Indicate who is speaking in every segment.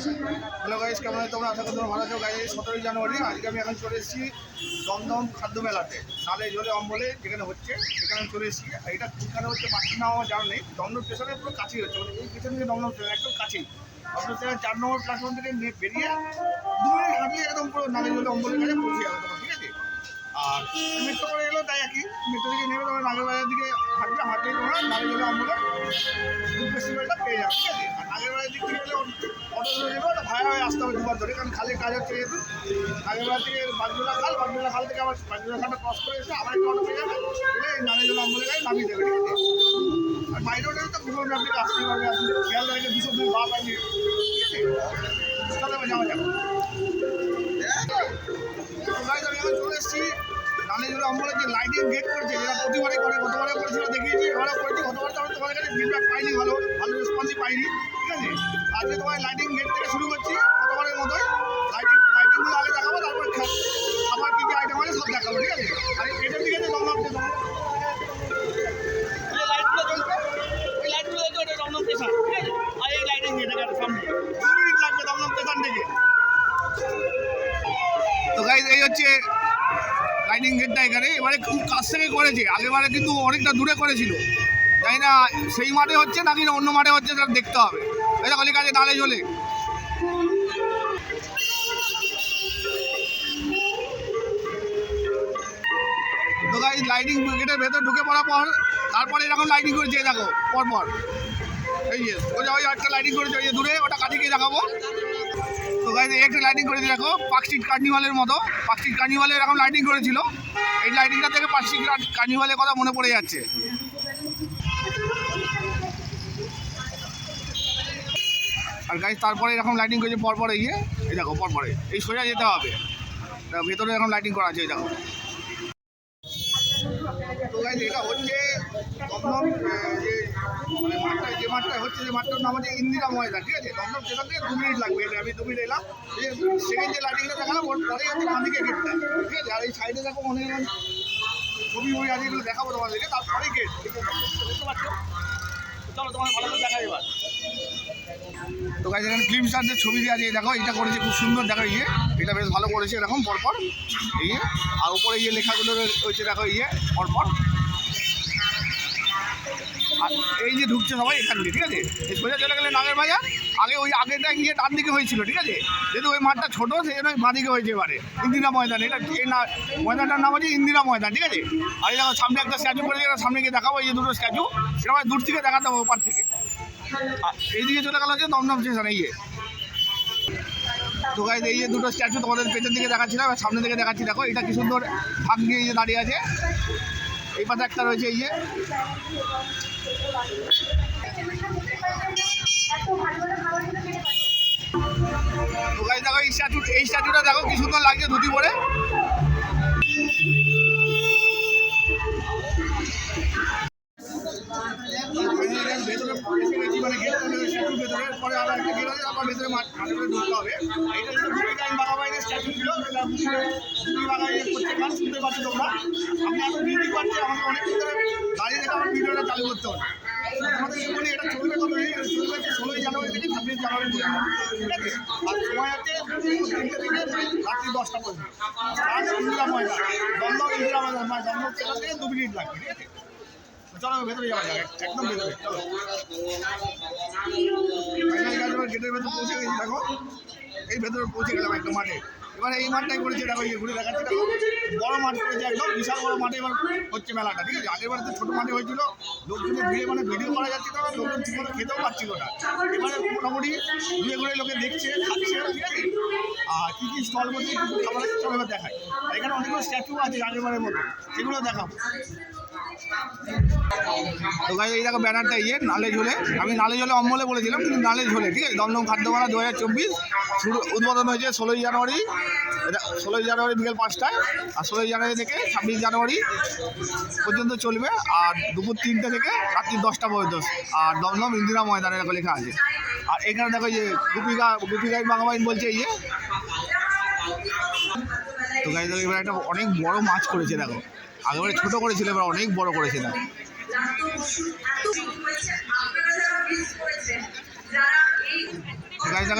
Speaker 1: Hello guys কেমন আছো তোমরা? আশা করি তোমরা ভালো আছো। গাইস সতেরোই জানুয়ারি, আজকে আমি এখন চলে এসেছি দমদম খাদ্য মেলাতে। নালে জলে অম্বলে যেখানে হচ্ছে, সেখানে চলে এসেছি। আর এটা কোনখানে হচ্ছে পাখির নাম আমার জানা নেই। দমদম স্টেশনের পুরো কাছেই হচ্ছে মানে এই পিছন দমদম স্টেশন একদম কাছেই। দমদম স্টেশন চার নম্বর প্ল্যাটফর্ম থেকে নে- বেরিয়ে দু মিনিট হাঁটলে একদম পুরো নালে জলে অম্বলের কাছে পৌঁছে যাবে তোমার, ঠিক আছে? আর মেট্রো করে এলো, তাই একই মেট্রো থেকে নেমে তোমার নাগেরবাজার দিকে হাঁটবে হাঁটলে তোমরা নালে জলে অম্বলে ফুড ফেস্টিভ্যালটা পেয়ে যাবে, ঠিক আছে? আর নাগের নাগেরবাজার দিক থেকে গেলে যাবে আসতে হবে দুবার নাগেরবাজার থেকে খাল খাল থেকে আবার খালটা ক্রস করে আবার অটো যাবে। নামিয়ে দেবে আর বাইরে ওটা তো গুগল ম্যাপ থেকে আসতেই পারবে। খেয়াল ঠিক যাওয়া চলে এসেছি যে লাইটিং গেট করেছে, যেটা প্রতিবারে করে গতবারে করেছিল, দেখিয়েছি এবারে করেছি, গতবার তো ফিডব্যাক পাইনি, ভালো ভালো রেসপন্সই পাইনি, ঠিক আছে? আজকে তোমার লাইটিং গেট থেকে শুরু করছি গতবারের মতোই। লাইটিং লাইটিংগুলো আগে দেখাবো, তারপর খাবার কী কী আইটেম আছে সব দেখাবো, ঠিক আছে? আর এটার দিকে লাইটগুলো ওই লাইটগুলো ঠিক আছে? এই থেকে তো এই হচ্ছে লাইটিং গেটটা এখানে। এবারে খুব কাছ থেকে করেছে আগেবারে কিন্তু অনেকটা দূরে করেছিল। জানি না, সেই মাঠে হচ্ছে নাকি না, অন্য মাঠে হচ্ছে সেটা দেখতে হবে। এটা কলি কাজে নালে চলে লাইটিং গেটের ভেতর ঢুকে পড়ার পর, তারপরে এরকম লাইটিং করেছে দেখো, পরপর। এই যে যে, ওই একটা লাইটিং করেছে, ওই যে দূরে, ওটা কাটিকে দেখাবো। তো গাইজ একটা লাইটিং করেছে, দেখো পার্ক স্ট্রিট কার্নিভালের মতো। পার্ক স্ট্রিট কার্নিভালে এরকম লাইটিং করেছিল। এই লাইটিংটা থেকে পার্ক স্ট্রিট কার্নিভালের কথা মনে পড়ে যাচ্ছে। আর গাইজ তারপরে এরকম লাইটিং করেছে, পরপরে গিয়ে, এই দেখো, পরপরে। এই সোজা যেতে হবে। ভেতরে এরকম লাইটিং করা আছে, এই দেখো। এটা হচ্ছে যে মানে মাঠটা, যে হচ্ছে, যে ইন্দিরা ময়দান, ঠিক আছে? স্টেশন থেকে দু মিনিট লাগবে, এটা আমি দু মিনিট এলাম। যে লাইটিংটা ঠিক আছে? আর এই সাইডে দেখো অনেক দেখাবো তোমাদেরকে তারপরেই গেট বুঝতে পারছ চলো তোমার ভালো করে দেখা এবার। তো গাইজ এখানে ফিল্ম স্টারদের ছবি দেওয়া আছে দেখো এটা করেছে খুব সুন্দর, দেখো ইয়ে এটা বেশ ভালো করেছে এরকম, পরপর ইয়ে আর উপরে ইয়ে লেখাগুলো রয়েছে, দেখো ইয়ে পরপর। আর এই যে ঢুকছে সবাই এখান থেকে ঠিক আছে? সোজা চলে গেলে নাগের বাজার আগে ওই আগেটা গিয়ে ডান দিকে হয়েছিল, ঠিক আছে? যেহেতু ওই মাঠটা ছোটো সেই জন্য বাঁ দিকে হয়েছে এবারে। ইন্দিরা ময়দান, এটা এই না, ময়দানটার নাম হচ্ছে ইন্দিরা ময়দান, ঠিক আছে? আর এই সামনে একটা স্ট্যাচু করেছে এটা সামনে গিয়ে দেখাবো, এই যে দুটো স্ট্যাচু, সেটা দূর থেকে দেখাতে হবে ওপার থেকে। এইদিকে চলে গেল হচ্ছে দমদম স্টেশন, এই তো গাইজ এই যে দুটো স্ট্যাচু তোমাদের পেছন দিকে দেখাচ্ছিলাম, আর সামনে থেকে দেখাচ্ছি, দেখো এটা কি সুন্দর ভাগ দিয়ে যে দাঁড়িয়ে আছে। এই পাশে একটা রয়েছে, এই যে। এই স্ট্যাচু এই দেখো, কি সুন্দর লাগছে ধুতি পরে। ভেতরে ভেতরে ভেতরে আমি এখন ভিডিও করছি, আমাকে অনেক ধরে দাঁড়িয়ে দেখে আমার ভিডিওটা চালু করতে হবে। হচ্ছে ষোলোই জানুয়ারি থেকে ছাব্বিশ জানুয়ারি তিনটে থেকে রাত্রি দশটা পর্যন্ত। মানে দু ভেতরে যাওয়া একদম ভেতরে গেটের ভেতর পৌঁছে দেখো। এই ভেতরে পৌঁছে গেলাম একটা মাঠে। এবার এই মাঠটাই করেছে দেখো এই ঘুরে দেখাচ্ছি দেখো বড় মাঠ করেছে একদম, বিশাল বড় মাঠে এবার হচ্ছে মেলাটা, ঠিক আছে? আগের তো ছোটো মাঠে হয়েছিল, লোকজনের ভিড়ে মানে ভিডিও করা যাচ্ছে না লোকজন ঠিক মতো খেতেও পারছিল না। এবারে মোটামুটি ঘুরে ঘুরে লোকে দেখছে, খাচ্ছে, ঠিক আছে? আর কী কী স্টল বলছে কিছু খাবার চলো এবার দেখায়। এখানে অনেকগুলো স্ট্যাচু আছে আগের আগেরবারের মতো, সেগুলো দেখাবো। তো গাই এই দেখো ব্যানারটা ইয়ে নালে ঝোলে। আমি নালে ঝোলে অম্বলে বলেছিলাম, কিন্তু নালে ঝোলে, ঠিক আছে? দমদম খাদ্যমেলা দু হাজার চব্বিশ শুরু উদ্বোধন হয়েছে ষোলোই জানুয়ারি। এটা ষোলোই জানুয়ারি বিকেল পাঁচটায়, আর ষোলোই জানুয়ারি থেকে ছাব্বিশ জানুয়ারি পর্যন্ত চলবে, আর দুপুর তিনটে থেকে রাত্রি দশটা পর্যন্ত। আর দমদম ইন্দিরা ময়দানে এরকম লেখা আছে। আর এখানে দেখো যে গুপিকা গুপিকাই বাঙাবাইন বলছে ইয়ে। তো গাই দেখো এবার একটা অনেক বড় মাছ করেছে, দেখো। আগেবারে ছোট করেছিল এবার অনেক বড় করেছে দেখো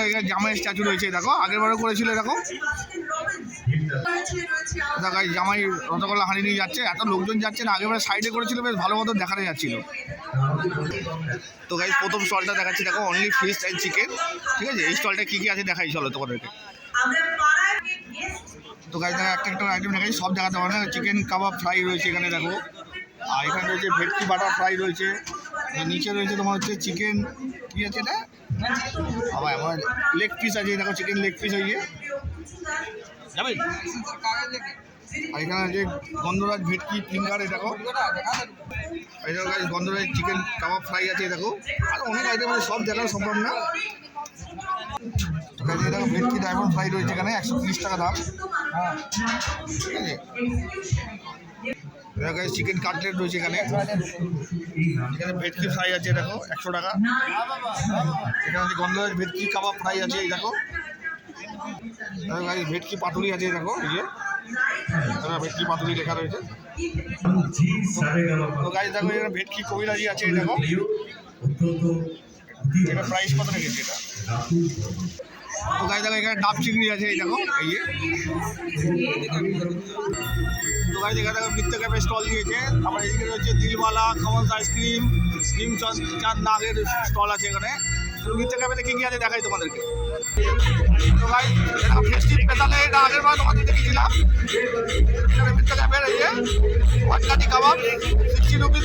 Speaker 1: এখানে জামাই স্ট্যাচু রয়েছে দেখো আগের বারও করেছিল দেখো। দেখো জামাই রসগোল্লা হাঁড়ি নিয়ে যাচ্ছে এত লোকজন যাচ্ছে না আগেরবার সাইডে করেছিল বেশ ভালো মতো দেখানো যাচ্ছিল। তো গাইজ প্রথম স্টলটা দেখাচ্ছি দেখো অনলি ফিশ অ্যান্ড চিকেন ঠিক আছে? এই স্টলটা কী কী আছে দেখাই চলো তোমাদেরকে। তো গাইজ দেখো একটা একটা আইটেম দেখাই সব দেখাতে পারবে না। চিকেন কাবাব ফ্রাই রয়েছে এখানে দেখো। আর এখানে রয়েছে ভেটকি বাটার ফ্রাই রয়েছে। নিচে রয়েছে তোমার হচ্ছে চিকেন কী আছে এটা? আবার আমার লেগ পিস আছে দেখো চিকেন লেগ পিস হয়ে যাবেন আর এখানে আছে গন্ধরাজ ভেটকি ফিঙ্গার এই দেখো। এই দেখো গন্ধরাজ চিকেন কাবাব ফ্রাই আছে দেখো। আর অনেক আইটেম আছে সব দেখানো সম্ভব না। Guys, দেখো ভেটকি ডায়মন্ড ফ্রাই রয়েছে এখানে একশো তিরিশ টাকা দাম। ঠিক আছে? চিকেন কাটলেট রয়েছে এখানে। এখানে ভেটকি ফ্রাই আছে দেখো একশো টাকা। এখানে গন্ধরাজ ভেটকি কাবাব ফ্রাই আছে এই দেখো। ভেটকি পাতুরি আছে দেখো এই যে। ভেটকি পাতুরি লেখা রয়েছে। তো গাড়ি দেখো এখানে ভেটকি কবিরাজি আছে এই দেখো। এটা প্রাইস কত রেখেছে এটা? তো গাড়ি দেখো, এখানে ডাব চিংড়ি আছে, এই দেখো, এই তো গাড়ি দেখা দেখো নিত্য ক্যাফে স্টল দিয়েছে। তারপর এদিকে রয়েছে দিলওয়ালা কমলস আইসক্রিম স্লিম চাঁদ নাগের স্টল আছে এখানে। তো নিত্য ক্যাফেতে কী কী আছে দেখাই তোমাদেরকে। তো ভাই ফেস্টিভ পেতালে এটা আগের বার তোমাদের দেখেছিলাম নিত্য ক্যাফের এই যে পাটকাটি কাবাব সিক্সটি রুপিস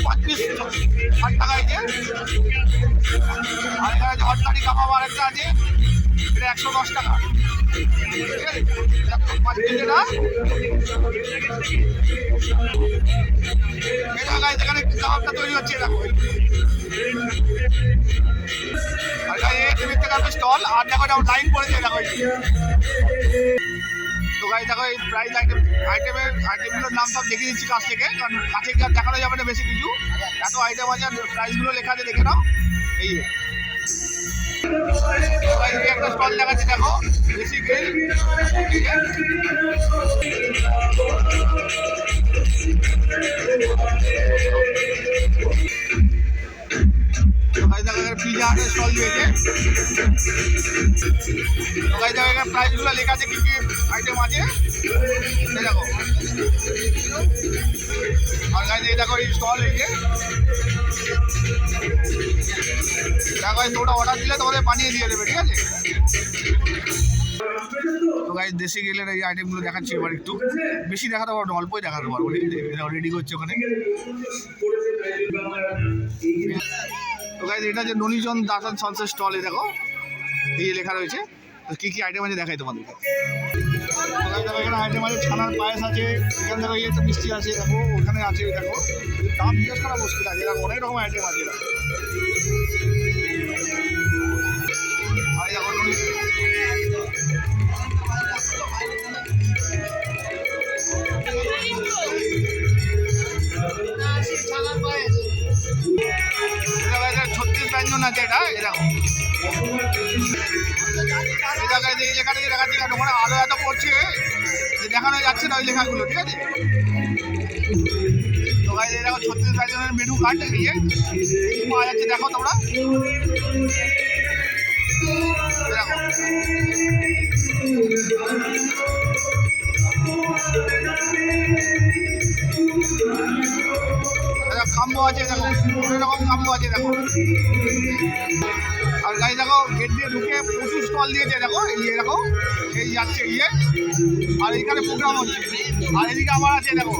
Speaker 1: ষাট টাকা এই যে। আর এখানে হটকাটি কাবাব আছে এটা একশো দশ টাকা। দেখো, গাইজ এখানে কাবাবটা তৈরি হচ্ছে দেখো এই টিভির স্টল আর দেখো লাইন পড়েছে দেখো তো গাইজ দেখো প্রাইস আইটেম আইটেমের আইটেমগুলোর নাম সব দেখিয়ে দিচ্ছি কাছ থেকে কারণ কাছে দেখানো যাবে না বেশি কিছু। এত আইটেম আছে প্রাইসগুলো লেখা আছে দেখে নাও। এই একটা স্টল দেখাচ্ছি দেখো বেশি গ্রিল আছে তো দেখো পিজা স্টল দিয়েছে। দেখো লেখা আছে আইটেম আছে? দেখো। আর দেখো এই স্টল দেখো তোমরা অর্ডার দিলে দিয়ে দেবে, ঠিক আছে? দেশে গেলে এই আইটেমগুলো দেখাচ্ছি এবার একটু। বেশি দেখাতে পারব না, অল্পই ঠিক এটা রেডি করছে ওখানে। তো এটা যে ননীজন দাসান সন্সের স্টলে দেখো এই লেখা রয়েছে কী কী আইটেম আছে দেখাই তোমাদেরকে তো guys দেখো এখানে আইটেম আছে ছানার পায়েস আছে এখানে দেখো এই মিষ্টি আছে দেখো ওখানে আছে দেখো দাম জিজ্ঞেস করা মুশকিল আছে দেখো অনেক রকম আইটেম আছে দেখো আর ছত্রিশ ব্যঞ্জন আছে এটা এই জায়গায় যে লেখাটা যে দেখাচ্ছি ওখানে আলো এত পড়ছে দেখানো যাচ্ছে না ওই লেখাগুলো, ঠিক আছে? এই ছত্রিশ ব্যঞ্জনের মেনু কার্ড নিয়ে পাওয়া যাচ্ছে, দেখো তোমরা। খাম্বো আছে দেখো অনেক রকম খাম্বো আছে, দেখো। আর গাড়ি দেখো, গেট দিয়ে ঢুকে প্রচুর স্টল দিয়েছে, দেখো, এই যে দেখো, এই যাচ্ছে ইয়ে। আর এইখানে প্রোগ্রাম হচ্ছে। আর এদিকে আবার আছে, দেখো,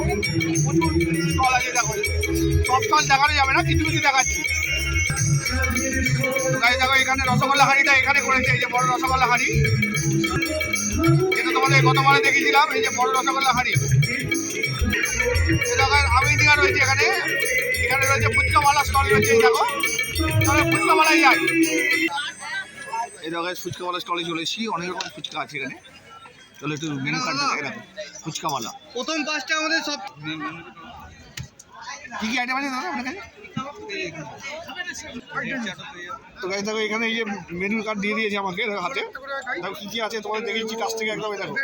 Speaker 1: প্রচুর স্টল আছে, দেখো। সব স্টল দেখানো যাবে না, কিছু কিছু দেখাচ্ছি। গাড়ি দেখো, এখানে রসগোল্লা হাঁড়িটা এখানে করেছে, এই যে বড় রসগোল্লা হাঁড়ি। যেটা তোমাদের গতবারে দেখিয়েছিলাম, এই যে বড় রসগোল্লা হাঁড়ি। আমি রয়েছে এখানে। রয়েছে ফুচকাওয়ালা স্টল রয়েছে দেখো। তাহলে ফুচকাওয়ালাই যাই এই দেখো ফুচকাওয়ালা স্টলে চলে এসেছি। অনেক রকম ফুচকা আছে এখানে। চলো একটু মেনু কার্ডটা দেখে রাখো। ফুচকাওয়ালা
Speaker 2: প্রথম কাজটা আমাদের সব
Speaker 1: কী কী আইটেম আছে দাদা আপনার কাছে তো গাড়ি দেখো এখানে এই যে মেনু কার্ড দিয়ে দিয়েছে আমাকে হাতে। দেখো কী কী আছে তোমাদের দেখিয়েছি কাছ থেকে একদম দেখো।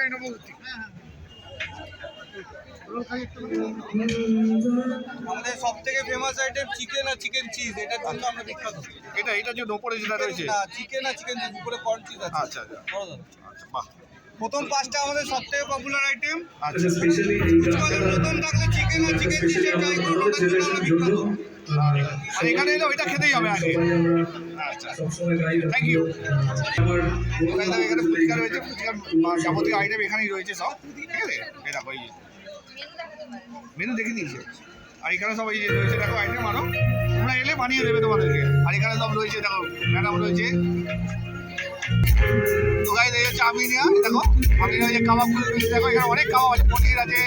Speaker 2: আমাদের সব থেকে ফেমাস আইটেম চিকেন আর চিকেন চিজ এটার জন্য আমরা বিখ্যাত।
Speaker 1: এটা এটা যে ওপরে যেটা রয়েছে?
Speaker 2: না চিকেন আর চিকেন চিজ উপরে কর্ন চিজ আছে।
Speaker 1: আচ্ছা আচ্ছা। আচ্ছা বাহ।
Speaker 2: প্রথম পাঁচটা আমাদের সব থেকে পপুলার আইটেম
Speaker 1: আচ্ছা
Speaker 2: প্রথম থাকলে চিকেন আর চিকেন ট্রাই করুন ওটার জন্য আমরা বিখ্যাত।
Speaker 1: আর এখানে এলে ওইটা খেতেই হবে আগে। আচ্ছা থ্যাংক ইউ এখানে ফুচকা রয়েছে ফুচকার যাবতীয় আইটেম এখানেই রয়েছে সব। ঠিক আছে? এটা এই মেনু দেখে দিয়েছে। আর এখানে সব এই যে রয়েছে, দেখো, আইটেম আরও। তোমরা এলে বানিয়ে দেবে তোমাদেরকে। আর এখানে সব রয়েছে, দেখো, ম্যাডাম রয়েছে। তো গাই দেখে দেখো, আমি রয়েছে কাবাবগুলো রয়েছে দেখো, এখানে অনেক কাবাব আছে। পনির আছে,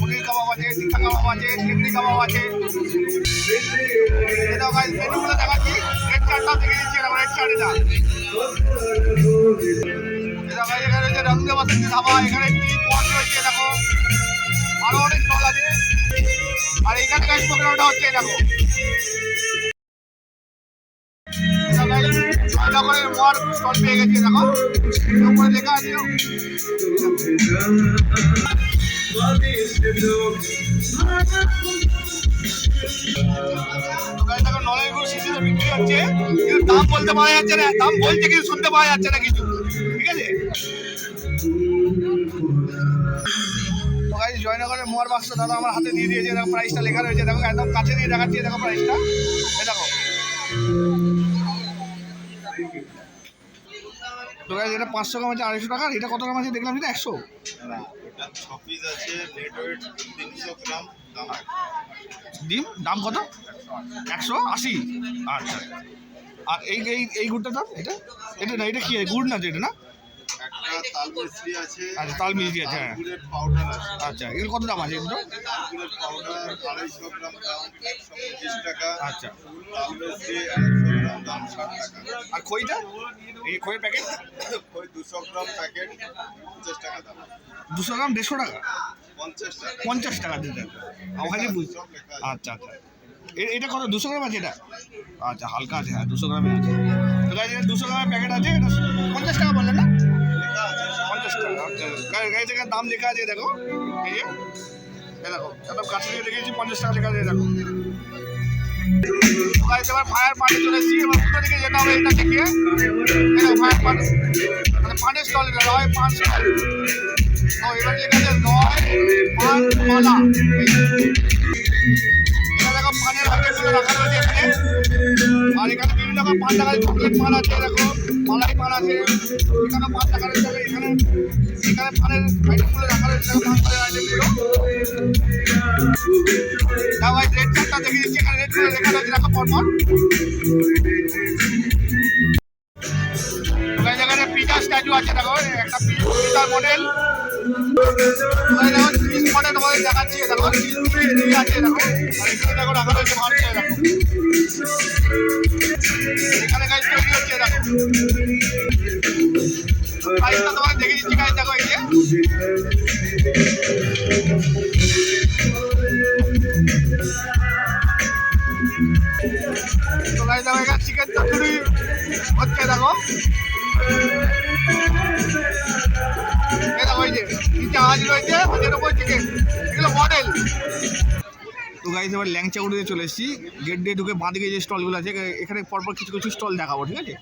Speaker 1: পনির কাবাব আছে, টিক্কা কাবাব আছে, চিংড়ি কাবাব আছে। এটা গাইজ মেনুগুলো দেখাচ্ছি রেড চারটা থেকে দিচ্ছি এরকম রেড চার এটা এটা এখানে রয়েছে রঙ্গে বাসন্তী ধাবা, এখানে টি পট রয়েছে, দেখো। আরও অনেক স্টল আছে। আর এখানে গাইজ প্রোগ্রামটা হচ্ছে দেখো। জয়নগরের মোয়ার স্টল পেয়ে গেছি দেখো। লেখা আছে। নলেনগুড় শিশিতে কিন্তু দাম বলতে পারা যাচ্ছে না, দাম বলছে কিন্তু শুনতে পাওয়া যাচ্ছে না কিছু। ঠিক আছে? জয়নগরের মোয়ার বাক্স দাদা আমার হাতে দিয়ে দিয়েছে দেখো প্রাইসটা লেখা রয়েছে দেখো একদম কাছে দিয়ে দেখাচ্ছি দেখো প্রাইসটা এই দেখো। তো গাইজ এটা পাঁচশো গ্রাম আছে আড়াইশো টাকা আর এটা কত গ্রাম আছে দেখলাম এটা একশো। ডিম? দাম কত? একশো আশি? আচ্ছা। আর এই এই এই গুড়টা দাম এটা? এটা না এটা কি? গুড় না যেটা না
Speaker 3: একটা তাল মিস্ত্রি আছে
Speaker 1: আচ্ছা, তাল মিছরি আছে, হ্যাঁ।
Speaker 3: পাউডার
Speaker 1: আচ্ছা এগুলো কত দাম আছে এগুলো? আচ্ছা। আর খইটা? এই খইয়ের প্যাকেট
Speaker 3: দুশো গ্রাম প্যাকেট পঞ্চাশ টাকা দাম।
Speaker 1: দুশো গ্রাম দেড়শো টাকা?
Speaker 3: পঞ্চাশ টাকা।
Speaker 1: দিতে ওখানে বুঝ
Speaker 3: সব
Speaker 1: আচ্ছা আচ্ছা। এটা কত দুশো গ্রাম আছে এটা? আচ্ছা হালকা আছে হ্যাঁ দুশো গ্রামে আছে। দুশো গ্রামের প্যাকেট আছে এটা পঞ্চাশ টাকা বললেন না? গাড়ি গাড়ি দাম লেখা আছে, দেখো। এই যে, এই দেখো, একদম কাছে দিয়ে দেখেছি পঞ্চাশ টাকা লেখা আছে দেখো। এবার ফায়ার পার্টি চলে এসেছি, এবার কোথা থেকে এই পার্টি মানে নয় পান স্টল ও, এবার নয় পান রয়েছে এখানে। বিভিন্ন রকম পান টাকার চকলেট পান আছে, দেখো। মালাই আছে এখানে পান টাকা রয়েছে, এখানে। এখানে রাখা দেখো রেড চারটা দেখে দিচ্ছি এখানে রেড করে লেখা রয়েছে দেখো পরপর যেখানে পিজা স্ট্যাচু আছে দেখো একটা পিজার মডেল দেখো মডেল তোমাদের দেখাচ্ছি দেখো চিজ আছে দেখো এখানে দেখো রাখা রয়েছে দেখো এখানে গাইজ তৈরি দেখো প্রাইসটা তোমাকে দেখে দেখো যে তো হচ্ছে দেখো দেখো যে নিচে আজ রয়েছে হাতের উপর মডেল তো গাইজ এবার ল্যাংচা উড়ে চলে এসেছি। গেট দিয়ে ঢুকে বাঁদিকে যে স্টলগুলো আছে, এখানে পরপর কিছু কিছু স্টল দেখাবো, ঠিক আছে?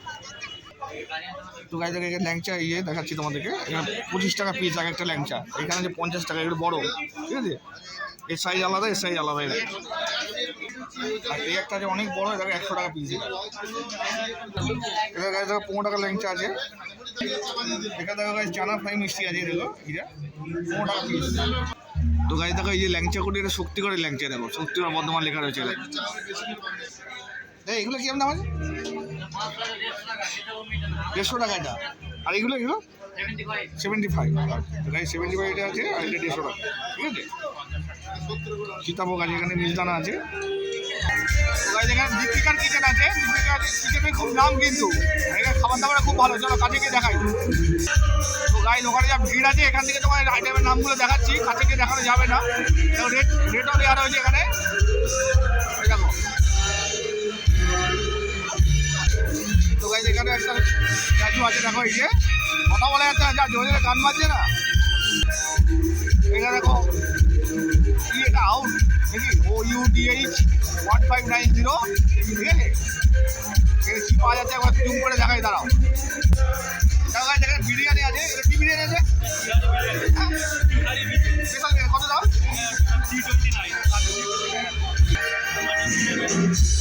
Speaker 1: তো গাইজ এখানে ল্যাংচা ইয়ে দেখাচ্ছি তোমাদেরকে। এখানে পঁচিশ টাকা পিস এক একটা ল্যাংচা। এখানে যে পঞ্চাশ টাকা, এগুলো বড়। ঠিক আছে? এর সাইজ আলাদা, এর সাইজ আলাদা এটা আর এই একটা আছে অনেক বড় এটা একশো টাকা পিস এটা এটা গাইজ দেখো পনেরো টাকা ল্যাংচা আছে। এখানে দেখো গাইজ চানা ফ্রাই মিষ্টি আছে দেখো এটা। পনেরো টাকা পিস তো গাইজ দেখো এই যে ল্যাংচা কোটি এটা শক্তিগড়ের ল্যাংচা দেখো শক্তিগড় বর্ধমান লেখা রয়েছে এটা এগুলো কি দাম আছে? দেড়শো টাকা এটা। আর এগুলো এগুলো সেভেন্টি ফাইভ সেভেন্টি ফাইভ এটা আছে, আর এটা দেড়শো টাকা। ঠিক আছে? সীতাভোগ আছে, এখানে মিষ্টানা আছে। আছে। খুব নাম কিন্তু। এখানে খাবার দাবার খুব ভালো। চলো কাছে দেখাই। তো যা ভিড় আছে, এখান থেকে তোমার আইটেমের নামগুলো দেখাচ্ছি। কাছে গিয়ে দেখানো যাবে না। রেট রেটও দেওয়া রয়েছে এখানে। স্ট্যাচু আছে দেখো এই যে কথা বলা যাচ্ছে না যা জোরে জোরে গান বাজছে না। এটা দেখো কি এটা আউট দেখি O U D H one five nine zero ঠিক আছে? এখানে কী পাওয়া যাচ্ছে? একবার জুম করে দেখাই দাঁড়াও। দেখা দেখেন বিরিয়ানি আছে এটা কি বিরিয়ানি আছে? স্পেশাল কত দাম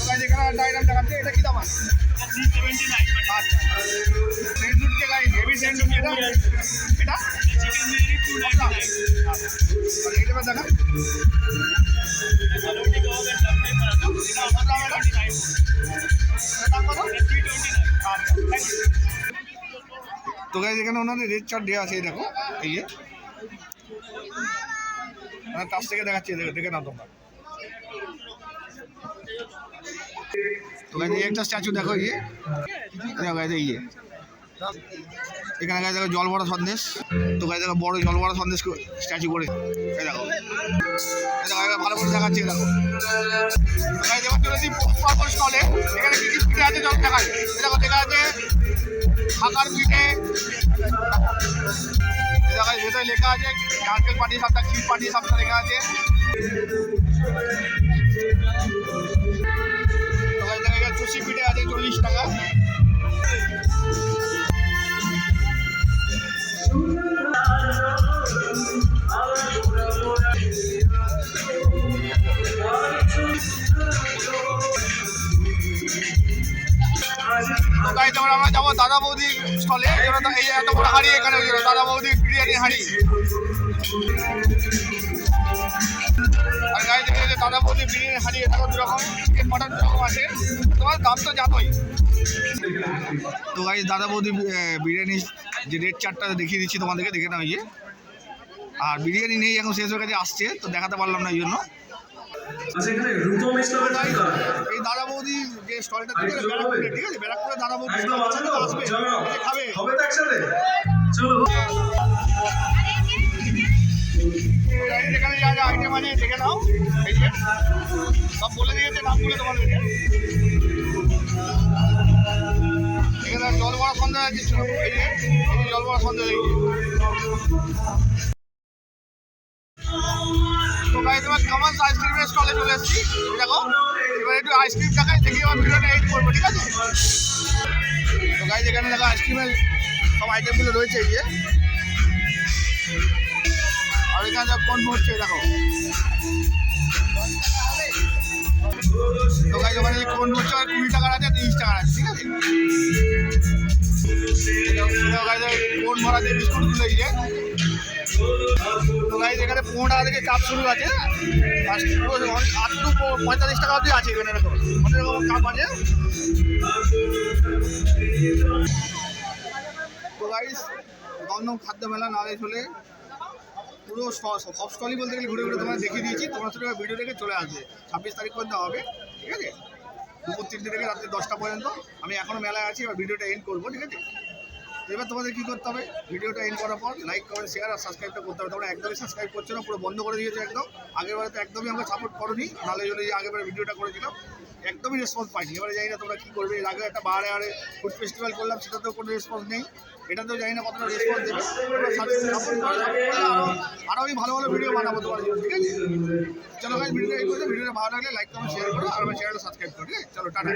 Speaker 1: গাইজ এখানে একটা আইটেম দেখাচ্ছে এটা কি দাম আছে? তো গাইজ এখানে ওনাদের রেড চার্ট দেওয়া আছে দেখো, এই যে। মানে কাছ থেকে দেখাচ্ছি দেখে দেখে নাও তোমরা। তো গাইজ একটা স্ট্যাচু দেখো এই যে দেখো গাইজ এই যে। এখানে গাইজ দেখো জল ভরা সন্দেশ। তো গাইজ দেখো বড় জল ভরা সন্দেশ স্ট্যাচু করে দেখো। দেখো ভালো করে দেখাচ্ছি দেখো। গাইজ এবার দেখো আছে ফাঁকার পিঠে। ভেতরে লেখা আছে নারকেল পাটি সাপটা ক্ষীর লেখা আছে। চষি পিঠে আছে চল্লিশ টাকা। তো আমরা যাব দাদা বৌদি স্টলে। এই এত বড় হাড়ি এখানে দাদা বৌদি বিরিয়ানি হাড়ি দাদা বৌদি বিরিয়ানি হাড়ি এটা দু রকম চিকেন মাটন দু রকম আছে তোমার দাম তো জানোই তো গাড়ি দাদা বৌদি বিরিয়ানি যে রেড চারটা দেখিয়ে দিচ্ছি তোমাদেরকে দেখে নাও ইয়ে আর বিরিয়ানি নেই এখন শেষ হয়ে গেছে আসছে তো দেখাতে পারলাম না এই জন্য।
Speaker 4: আচ্ছা?
Speaker 1: এই দাদা বৌদি যে স্টলটা ঠিক আছে ব্যারাকপুরে ঠিক আছে? ব্যারাকপুরে দাদা বৌদি আসবে। খাবে।
Speaker 4: হবে চলো।
Speaker 1: আইটেম আছে দেখে নাও। এই সব বলে দিয়েছে নামগুলো তোমাদেরকে। এখানে জল ভরা সন্দেহ আছে এই যে জল তোমার কামান্স আইসক্রিমের স্টলে চলে দেখো, এবার একটু আইসক্রিম দেখাই, দেখি এবার ভিডিওটা এডিট করব, ঠিক আছে? এখানে দেখো আইসক্রিমের সব আইটেমগুলো রয়েছে, এই যে। এখানে কোন হচ্ছে দেখো গাইজ ওখানে কোন হচ্ছে আর কুড়ি টাকার আছে, তিরিশ টাকার আছে, ঠিক আছে? কোন ভরা যে বিস্কুটগুলো এই যে এখানে পনেরো টাকা থেকে কাপ শুরু আছে আর পুরো অনেক- আট টু প- পঁয়তাল্লিশ টাকা অবধি আছে এখানে, এরকম। কাপ আছে। তো গাইজ খাদ্য মেলা না চলে পুরো সব স্টলই বলতে গেলে ঘুরে ঘুরে তোমার দেখিয়ে দিয়েছি। তোমার সাথে ভিডিও দেখে চলে আসবে। ছাব্বিশ তারিখ পর্যন্ত হবে। ঠিক আছে? দুপুর তিনটে থেকে রাত্রি দশটা পর্যন্ত। আমি এখনও মেলায় আছি, এবার ভিডিওটা এন্ড করব, ঠিক আছে? এবার তোমাদের কী করতে হবে? ভিডিওটা এন্ড করার পর লাইক কমেন্ট শেয়ার আর সাবস্ক্রাইবটা করতে হবে। তোমরা একদমই সাবস্ক্রাইব করছ না, পুরো বন্ধ করে দিয়েছ একদম। আগের বারে তো একদমই আমাকে সাপোর্ট করোনি। নাহলে যদি আগের বারে ভিডিওটা করেছিলাম। একদমই রেসপন্স পাইনি। এবারে জানি না তোমরা কী করবে। এর আগে একটা বারে আরে ফুড ফেস্টিভ্যাল করলাম, সেটাতেও কোনো রেসপন্স নেই। এটাতেও জানি না কতটা রেসপন্স দেবে। আরও আমি ভালো ভালো ভিডিও বানাবো তোমার জন্য, ঠিক আছে? চলো ভাই ভিডিওটা এই করতে ভিডিওটা ভালো লাগলে লাইক কমেন্ট শেয়ার করো। আর আমার চ্যানেলটা সাবস্ক্রাইব করো চলো, টাটা।